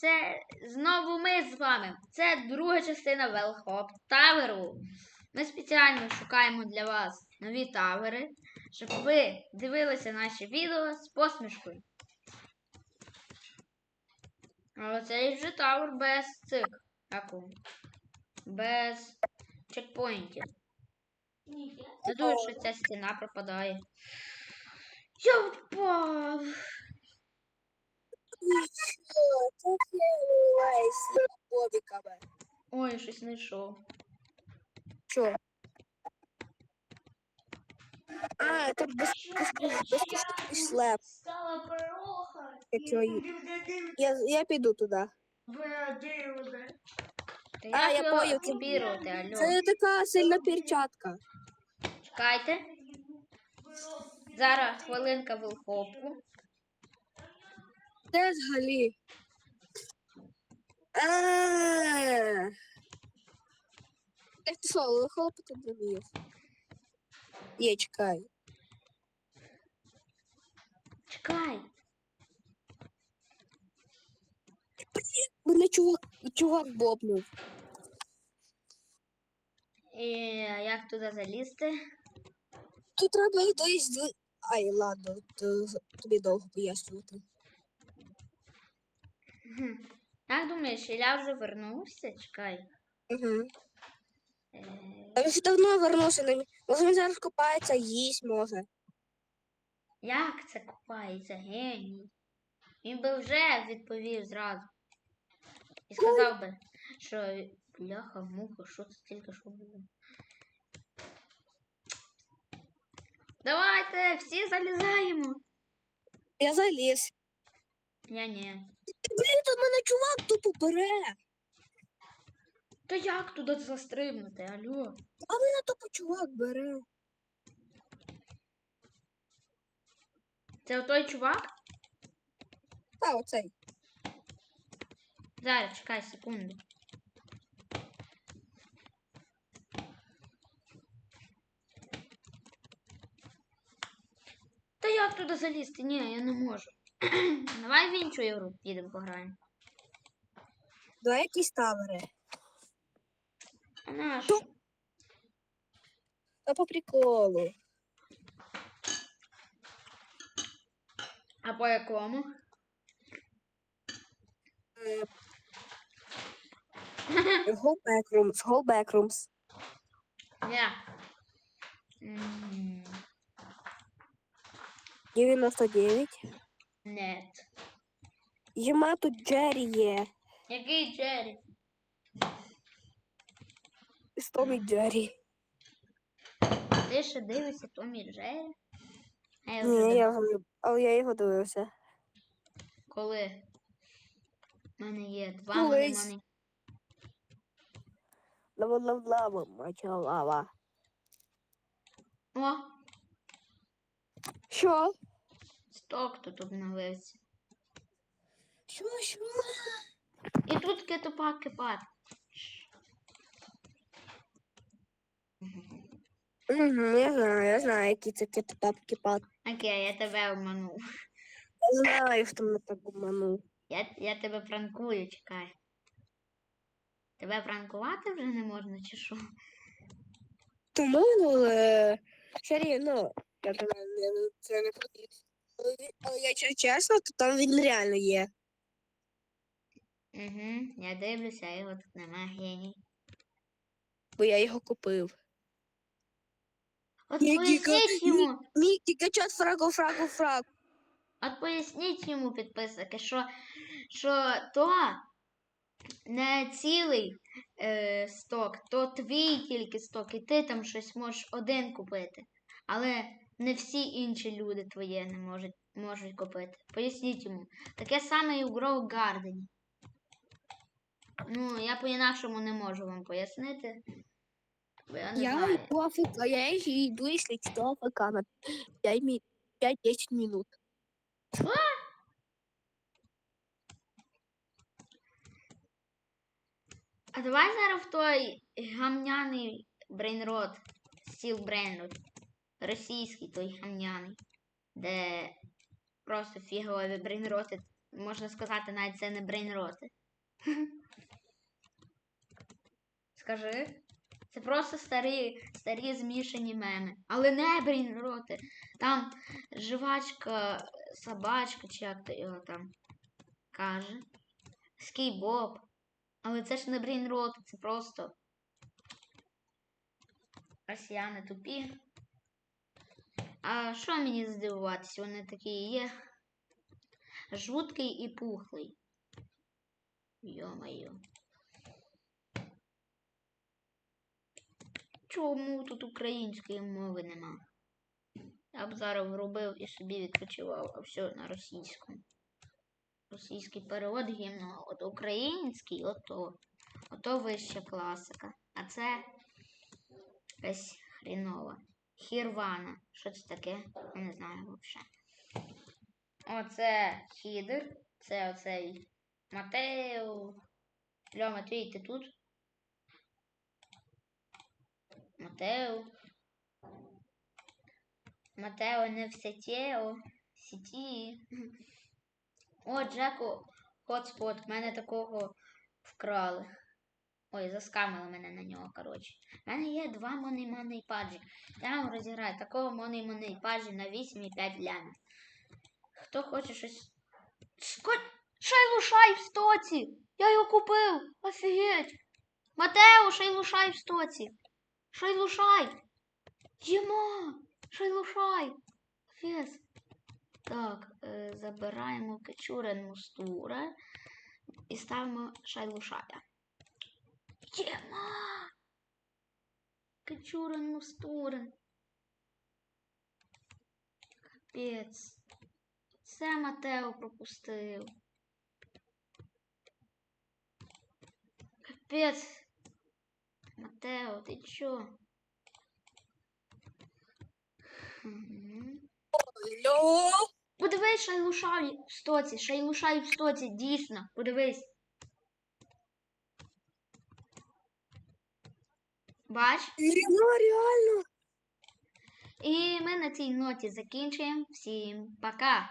це знову ми з вами. Це друга частина Велхоп Таверу. Ми спеціально шукаємо для вас нові тавери, щоб ви дивилися наші відео з посмішкою. Але цей вже тавер без цих. Без чекпоінтів. Це дуже, що ця стіна пропадає. Я впав. Тут я бобіками. Ой, щось знайшов. Що? А, це без, без, безкоштовний. Стала. Якщо є. Я, я піду туди. А, я поняв, це- копірувати, алло. Це така сильна перчатка. Чекайте. Зараз хвилинка вилхопку. Де взагалі? А. Так ти хлопати не вмієш? Є, чекай. Чекай. Мене чувак, чувак бобнув. І як туди залізти? Тут треба десь дв... Ай, ладно, то тобі довго пояснювати. Хм. Як думаєш, Ілля вже вернувся? Чекай. Угу. А він вже давно вернувся Може він зараз купається, їсть може. Як це купається, геній? Він би вже відповів зразу. І сказав би, що бляха, муха, що це тільки що було. Давайте, всі залізаємо. Я заліз. Я ні. Тут мене чувак тупо бере. Та як туди застрибнути, алло? А мене тупо чувак бере. Це той чувак? А, оцей. Зараз, чекай секунду. Та як туди залізти? Ні, я не можу. Давай в іншу ігру підемо пограємо. Давай якісь тавери. А? Та по приколу. А по якому? Go backrooms, go backrooms. М, 99. Нет. Єма тут Джері є. Який Джері? З Томі Джері. Ти ще дивишся Томі Джері? А я вже Ні, я, його- але я його дивився. Коли? У мене є два Колись. монемони. Лава лава лава, мача лава. О, Що? Сток тут обновився. Що, що? І тут кетопак кипат. Угу, я знаю, я знаю, які це кітапки пат. Окей, я тебе обманув. Я знаю, що мене так обманув. Я, я тебе пранкую, чекай. Тебе пранкувати вже не можна, чи що? Тому, але все рівно, я думаю, не- це не потрібно. Але він- Але якщо чесно, то там він реально є. Угу, я дивлюся, а його тут нема геній. Бо я його купив. От Ні, поясніть йому, Мій гігачат фрагу, фрагу, фраг. от поясніть йому підписники, що, що то не цілий е, сток, то твій тільки сток, і ти там щось можеш один купити. Але не всі інші люди твоє не можуть, можуть купити. Поясніть йому. Таке саме і у Grow Garden. Ну, я по-інакшому не можу вам пояснити. Бо я не Я знаю. йду АФК, я йду, якщо что, АФК на 5-10 минут. А давай зараз в той гамняний брейнрот, стіл брейнрот, російський той гамняний, де просто фігові брейнроти можна сказати, навіть це не брейнроти. Скажи. Це просто старі, старі змішані меми. Але не брейнроти. Там жвачка, собачка, чи як то його там каже. Скейбоб. Але це ж не брейнроти, це просто. Росіяни тупі. А що мені здивуватися? Вони такі є. Жуткий і пухлий. Йо-моє. Чому тут української мови нема? Я б зараз вробив і собі відпочивав, а все на російському. Російський перевод гімну, от український, ото. Ото вища класика. А це якась хрінова. Хірвана. Що це таке? Я не знаю взагалі. Оце Хідер. Це оцей Матео. Льо, Матвій, ти тут? Матео. Матео не в сетєо. Сіті. О, Джеку, хотспот. Мене такого вкрали. Ой, заскамили мене на нього, коротше. У мене є два монey паджі. Я вам розіграю такого монey паджі на 8,5 лямів. Хто хоче щось. Ско... Шайлушай в стоці! Я його купив! Офігеть! Матео, шайлушай в стоці! Шайлушай! Єма! Шайлушай! Фес. Так, е, забираємо качурен мустура і ставимо шайлушая. Єма! Качурен мустурен. Капець. Це Матео пропустив. Капець. Матео, ти чо? Подивись, шайлушай в стоці, шайлушай в стоці, дійсно, подивись. Бач? Ну, реально. І ми на цій ноті закінчуємо. Всім пока!